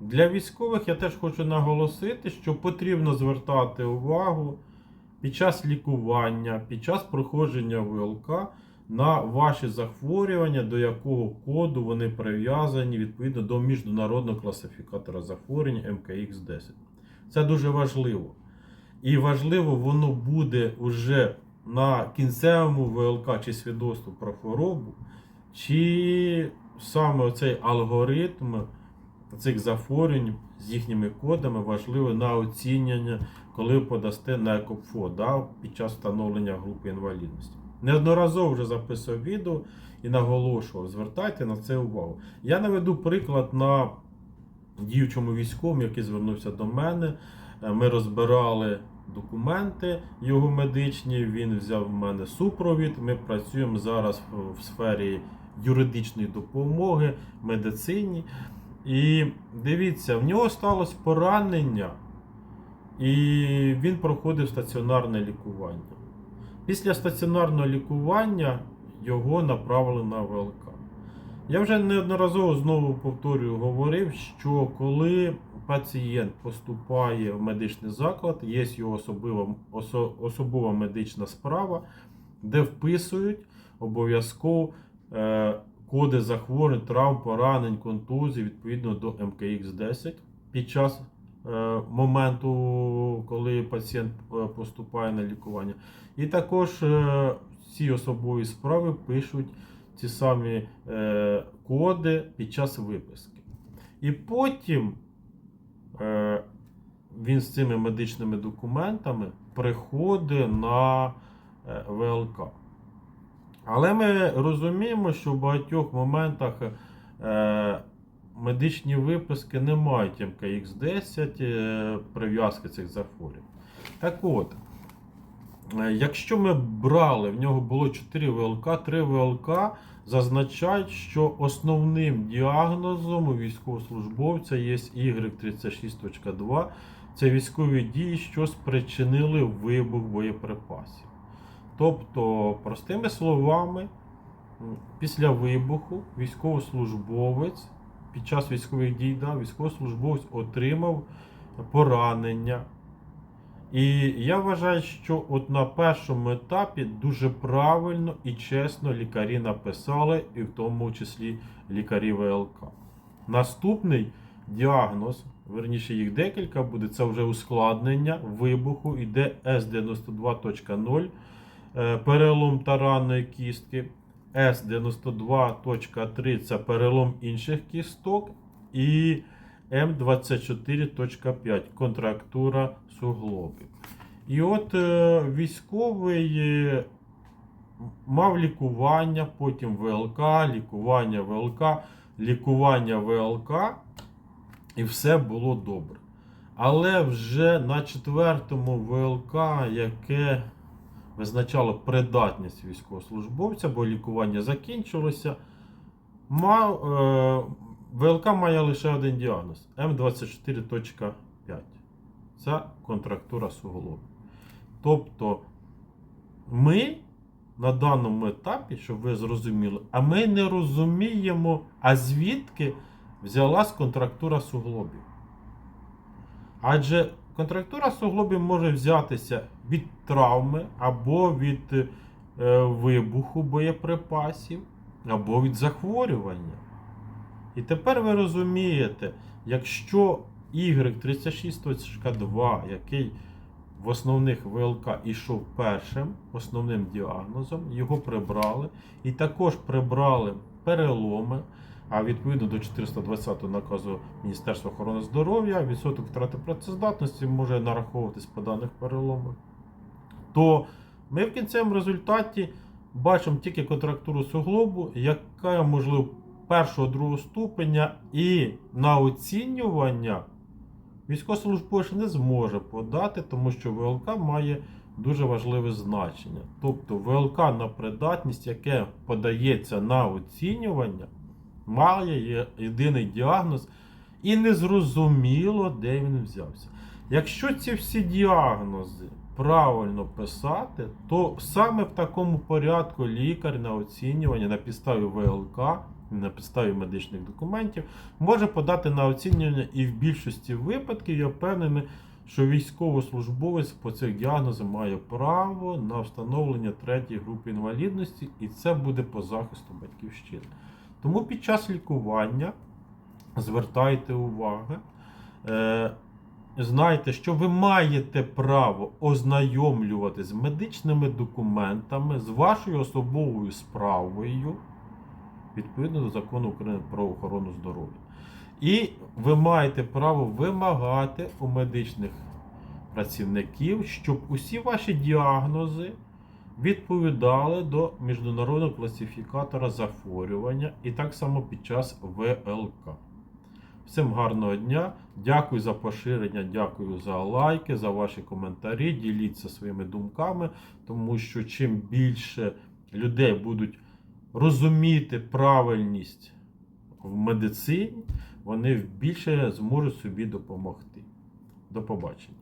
Для військових я теж хочу наголосити, що потрібно звертати увагу під час лікування, під час проходження ВЛК на ваші захворювання, до якого коду вони прив'язані відповідно до міжнародного класифікатора захворювань МКХ-10. Це дуже важливо. І важливо, воно буде вже на кінцевому ВЛК чи свідоцтву про хворобу, чи саме оцей алгоритм цих захворювань з їхніми кодами важливий на оцінювання, коли подасте на ЕКОПФО да, під час встановлення групи інвалідності. Неодноразово вже записував відео і наголошував, звертайте на це увагу. Я наведу приклад на діючому військовому, який звернувся до мене. Е, Ми розбирали документи його медичні. Він взяв в мене супровід. Ми працюємо зараз в сфері юридичної допомоги, медицині. І дивіться, в нього сталося поранення, і він проходив стаціонарне лікування. Після стаціонарного лікування його направили на ВЛК. Я вже неодноразово знову повторюю, говорив, що коли пацієнт поступає в медичний заклад, є його особива, осо- особова медична справа, де вписують обов'язково е, коди захворювань, травм, поранень, контузій відповідно до МКХ-10 під час е, моменту, коли пацієнт е, поступає на лікування. І також е, ці особові справи пишуть ці самі е, коди під час виписки. І потім е, він з цими медичними документами приходить на е, ВЛК. Але ми розуміємо, що в багатьох моментах е, медичні виписки не мають МКХ-10 е, прив'язки цих захворювань. Так от, е, якщо ми брали, в нього було 4 ВЛК, 3 ВЛК зазначають, що основним діагнозом у військовослужбовця є Y36.2. Це військові дії, що спричинили вибух боєприпасів. Тобто, простими словами, після вибуху військовослужбовець під час військових дій да, військовослужбовець отримав поранення. І я вважаю, що от на першому етапі дуже правильно і чесно лікарі написали, і в тому числі лікарі ВЛК. Наступний діагноз, верніше їх декілька буде, це вже ускладнення вибуху, іде С92.0, е, перелом таранної кістки, С92.3 це перелом інших кісток. І М24.5 контрактура суглобів. І от е, військовий е, мав лікування, потім ВЛК, лікування ВЛК, лікування ВЛК, і все було добре. Але вже на четвертому ВЛК, яке визначало придатність військовослужбовця, бо лікування закінчилося, мав, е, ВЛК має лише один діагноз М24.5. Це контрактура суглобів. Тобто ми на даному етапі, щоб ви зрозуміли, а ми не розуміємо, а звідки взялась контрактура суглобів. Адже контрактура суглобів може взятися від травми або від е, вибуху боєприпасів, або від захворювання. І тепер ви розумієте, якщо Y36.2, який в основних ВЛК ішов першим, основним діагнозом, його прибрали. І також прибрали переломи. А відповідно до 420 наказу Міністерства охорони здоров'я, відсоток втрати працездатності може нараховуватись по даних переломах. То ми в кінцевому результаті бачимо тільки контрактуру суглобу, яка можливо першого другого ступеня, і на оцінювання військовослужбовець не зможе подати, тому що ВЛК має дуже важливе значення. Тобто ВЛК на придатність, яке подається на оцінювання, має є- єдиний діагноз, і незрозуміло, де він взявся. Якщо ці всі діагнози правильно писати, то саме в такому порядку лікар на оцінювання на підставі ВЛК на підставі медичних документів, може подати на оцінювання і в більшості випадків я впевнений, що військовослужбовець по цих діагнозах має право на встановлення третьої групи інвалідності, і це буде по захисту батьківщини. Тому під час лікування звертайте увагу. Е, Знайте, що ви маєте право ознайомлювати з медичними документами, з вашою особовою справою, відповідно до закону України про охорону здоров'я. І ви маєте право вимагати у медичних працівників, щоб усі ваші діагнози відповідали до міжнародного класифікатора захворювання і так само під час ВЛК. Всім гарного дня. Дякую за поширення, дякую за лайки, за ваші коментарі. Діліться своїми думками, тому що чим більше людей будуть розуміти правильність в медицині, вони більше зможуть собі допомогти. До побачення.